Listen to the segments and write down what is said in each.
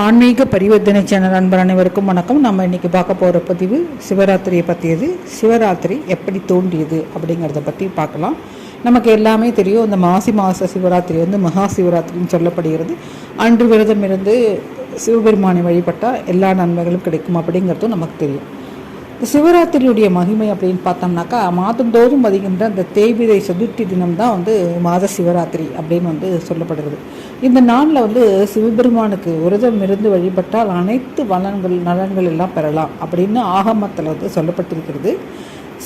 ஆன்மீக பரிவர்த்தனை சேனல் அன்பர் அனைவருக்கும் வணக்கம். நம்ம இன்றைக்கி பார்க்க போகிற பதிவு சிவராத்திரியை பற்றியது சிவராத்திரி எப்படி தோன்றியது அப்படிங்கிறத பற்றி பார்க்கலாம். நமக்கு எல்லாமே தெரியும். இந்த மாசி மாத சிவராத்திரி வந்து மகா சிவராத்திரின்னு சொல்லப்படுகிறது. அன்று விரதம் இருந்து சிவபெருமானை வழிபட்டால் எல்லா நன்மைகளும் கிடைக்கும் அப்படிங்கிறதும் நமக்கு தெரியும். சிவராத்திரியுடைய மகிமை அப்படின்னு பார்த்தோம்னாக்கா மாதந்தோறும் வருகின்ற அந்த தேய்பிரை சதுர்த்தி தினம் தான் வந்து மாத சிவராத்திரி அப்படின்னு வந்து சொல்லப்படுகிறது. இந்த நாளில் வந்து சிவபெருமானுக்கு விரதம் இருந்து வழிபட்டால் அனைத்து வளன்கள் நலன்கள் எல்லாம் பெறலாம் அப்படின்னு ஆகமத்தில் வந்து சொல்லப்பட்டிருக்கிறது.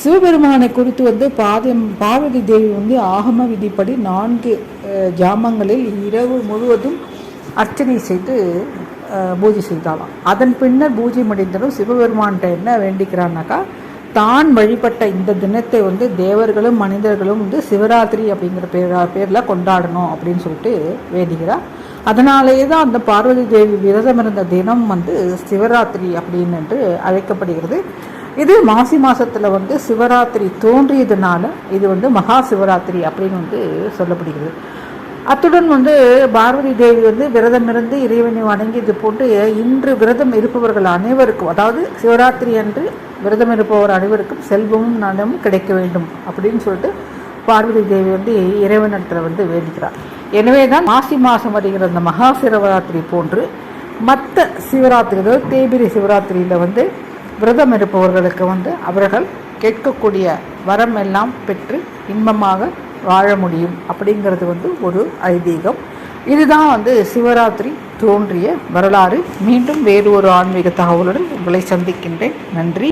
சிவபெருமானை குறித்து வந்து பாதம் பார்வதி தேவி வந்து ஆகம விதிப்படி நான்கு ஜாமங்களில் இரவு முழுவதும் அர்ச்சனை செய்து பூஜை செய்தாலாம் அதன் பின்னர் பூஜை முடிந்ததும் சிவபெருமான்கிட்ட என்ன வேண்டிக்கிறான்னாக்கா தான் வழிபட்ட இந்த தினத்தை வந்து தேவர்களும் மனிதர்களும் வந்து சிவராத்திரி அப்படிங்கிற பேர பேரில் கொண்டாடணும் அப்படின்னு சொல்லிட்டு வேண்டிக்கிறார் அதனாலேயே தான் அந்த பார்வதி தேவி விரதம் இருந்த தினம் வந்து சிவராத்திரி அப்படின்னு என்று அழைக்கப்படுகிறது. இது மாசி மாதத்தில் வந்து சிவராத்திரி தோன்றியதுனால இது வந்து மகா சிவராத்திரி அப்படின்னு வந்து சொல்லப்படுகிறது. அத்துடன் வந்து பார்வதி தேவி வந்து விரதம் இருந்து இறைவனை வணங்கியது போட்டு இன்று விரதம் இருப்பவர்கள் அனைவருக்கும் அதாவது சிவராத்திரி அன்று விரதம் இருப்பவர் அனைவருக்கும் செல்வமும் நலமும் கிடைக்க வேண்டும் அப்படின்னு சொல்லிட்டு பார்வதி தேவி வந்து இறைவனிடத்தில் வந்து வேண்டிக்கிறார். எனவே தான் மாசி மாதம் வருகிற அந்த மகா சிவராத்திரி போன்று மற்ற சிவராத்திரி அதாவது தேய்பிரி சிவராத்திரியில் வந்து விரதம் இருப்பவர்களுக்கு வந்து அவர்கள் கேட்கக்கூடிய வரம் எல்லாம் பெற்று இன்பமாக வாழ முடியும் அப்படிங்கிறது வந்து ஒரு ஐதீகம். இதுதான் வந்து சிவராத்திரி தோன்றிய வரலாறு. மீண்டும் வேறு ஒரு ஆன்மீக தகவலுடன் உங்களை சந்திக்கின்றேன். நன்றி.